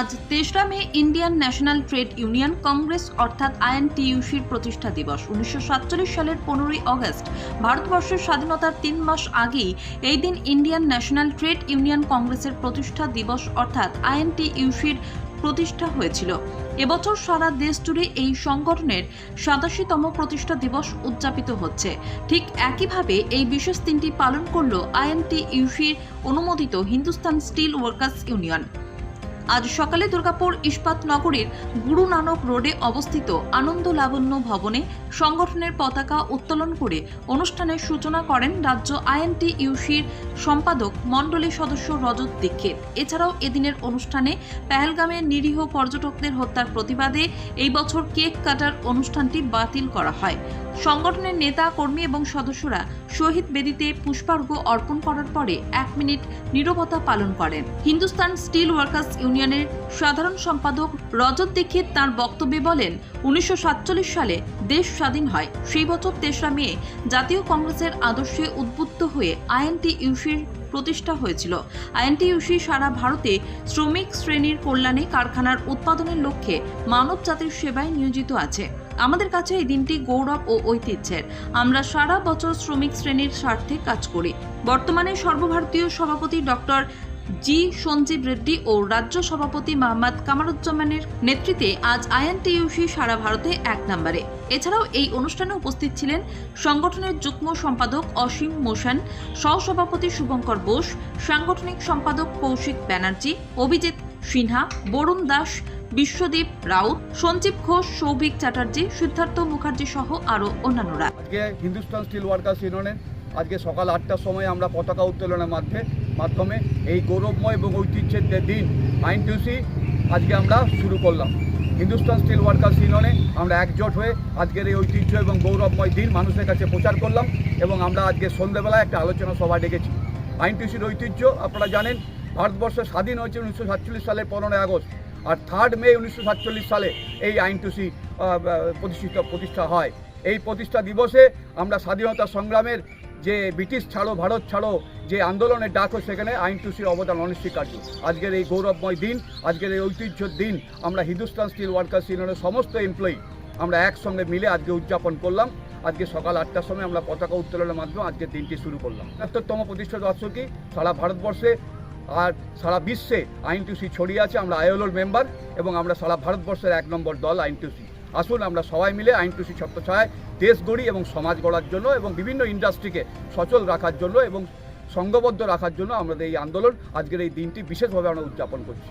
আজ তেসরা মে Indian national trade union congress অর্থাৎ আইএনটিইউসির প্রতিষ্ঠা দিবস। উনিশশো সাতচল্লিশ সালের পনেরোই অগস্ট, ভারতবর্ষের স্বাধীনতার তিন মাস আগেই এই দিন ইন্ডিয়ান ন্যাশনাল ট্রেড ইউনিয়ন কংগ্রেসের প্রতিষ্ঠা দিবস অর্থাৎ আইএনটিইউসির প্রতিষ্ঠা হয়েছিল। এবছর সারা দেশ জুড়ে এই সংগঠনের সাতাশিতম প্রতিষ্ঠা দিবস উদযাপিত হচ্ছে। ঠিক একইভাবে এই বিশেষ দিনটি পালন করল আইএনটিইউসির অনুমোদিত হিন্দুস্তান স্টিল ওয়ার্কার্স ইউনিয়ন। আজ সকালে দুর্গাপুর ইস্পাত নগরীর গুরু নানক রোডে অবস্থিত আনন্দ লাবণ্য ভবনে সংগঠনের পতাকা উত্তোলন করে অনুষ্ঠানের সূচনা করেন রাজ্য আইএনটি ইউসির সম্পাদক মণ্ডলী সদস্য রজত দীক্ষিত। এছাড়াও এদিনের অনুষ্ঠানে পেহেলগামে নিরীহ পর্যটকদের হত্যার প্রতিবাদে এই বছর কেক কাটার অনুষ্ঠানটি বাতিল করা হয়। সংগঠনের নেতা, কর্মী এবং সদস্যরা শহীদ বেদিতে পুষ্পার্ঘ্য অর্পণ করার পরে এক মিনিট নীরবতা পালন করেন। হিন্দুস্তান স্টিল ওয়ার্কার্স ইউনিয়নের সাধারণ সম্পাদক রজত দীক্ষিত তার বক্তব্যে বলেন, উনিশশো সাতচল্লিশ সালে দেশ স্বাধীন হয়। সেই বছর তেসরা মে জাতীয় কংগ্রেসের আদর্শে উদ্বুদ্ধ হয়ে আইএনটি ইউসির প্রতিষ্ঠা হয়েছিল। আইএনটিইউসি সারা ভারতে শ্রমিক শ্রেণির কল্যাণে কারখানার উৎপাদনের লক্ষ্যে মানব জাতির সেবায় নিয়োজিত আছে। আমাদের কাছে এই দিনটি গৌরব ও ঐতিহ্যের। আমরা সারা বছর শ্রমিক শ্রেণির স্বার্থে কাজ করি। বর্তমানে সর্বভারতীয় সভাপতি ডক্টর জি সঞ্জীব রেড্ডি ও রাজ্য সভাপতি মোহাম্মদ কামারুজ্জামানের নেতৃত্বে আজ আইএনটিইউসি সারা ভারতে এক নম্বরে। এছাড়াও এই অনুষ্ঠানে উপস্থিত ছিলেন সংগঠনের যুগ্ম সম্পাদক অসীম মোশান, সহসভাপতি শুভঙ্কর বোস, সাংগঠনিক সম্পাদক কৌশিক ব্যানার্জি, অভিজিৎ সিনহা, বরুণ দাস বিশ্বদীপ রাউত সঞ্জীব ঘোষ, সৌভিক চ্যাটার্জি, সিদ্ধার্থ মুখার্জি সহ আরও অন্যান্যরা। আজকে হিন্দুস্তান স্টিল ওয়ার্কার্স ইউনিয়নের আজকে সকাল আটটার সময় আমরা পতাকা উত্তোলনের মাধ্যমে মাধ্যমে এই গৌরবময় এবং ঐতিহ্যের দিন আইনটিউসি আজকে আমরা শুরু করলাম। হিন্দুস্তান স্টিল ওয়ার্কার্স ইউনিয়নে আমরা একজোট হয়ে আজকের এই ঐতিহ্য এবং গৌরবময় দিন মানুষের কাছে প্রচার করলাম এবং আমরা আজকে সন্ধ্যেবেলায় একটা আলোচনা সভা ডেকেছি। আইনটিউসির ঐতিহ্য, আপনারা জানেন, ভারতবর্ষ স্বাধীন হয়েছে উনিশশো সালের পনেরোই আগস্ট। আর থার্ড মে উনিশশো সাতচল্লিশ সালে এই আইনটুসি প্রতিষ্ঠিত, প্রতিষ্ঠা হয়। এই প্রতিষ্ঠা দিবসে আমরা স্বাধীনতা সংগ্রামের যে ব্রিটিশ ছাড়ো, ভারত ছাড়ো, যে আন্দোলনের ডাক হয় সেখানে আইনটুসির অবদান অনস্বীকার্য। আজকের এই গৌরবময় দিন, আজকের এই ঐতিহ্যর দিন, আমরা হিন্দুস্তান স্টিল ওয়ার্কার্স ইউনিয়নের সমস্ত এমপ্লয়ি আমরা একসঙ্গে মিলে আজকে উদযাপন করলাম। আজকে সকাল আটটার সময় আমরা পতাকা উত্তোলনের মাধ্যমে আজকের দিনটি শুরু করলাম। একাত্তরতম প্রতিষ্ঠা বার্ষিকী সারা ভারতবর্ষে আর সারা বিশ্বে আইনটিউসি ছড়িয়ে আছে, আমরা আইএলওর মেম্বার এবং আমরা সারা ভারতবর্ষের এক নম্বর দল আইনটিউসি আসুন, আমরা সবাই মিলে আইনটিউসি ছত্রছায় দেশ গড়ি এবং সমাজ গড়ার জন্য এবং বিভিন্ন ইন্ডাস্ট্রিকে সচল রাখার জন্য এবং সংঘবদ্ধ রাখার জন্য আমাদের এই আন্দোলন আজকের এই দিনটি বিশেষভাবে আমরা উদযাপন করছি।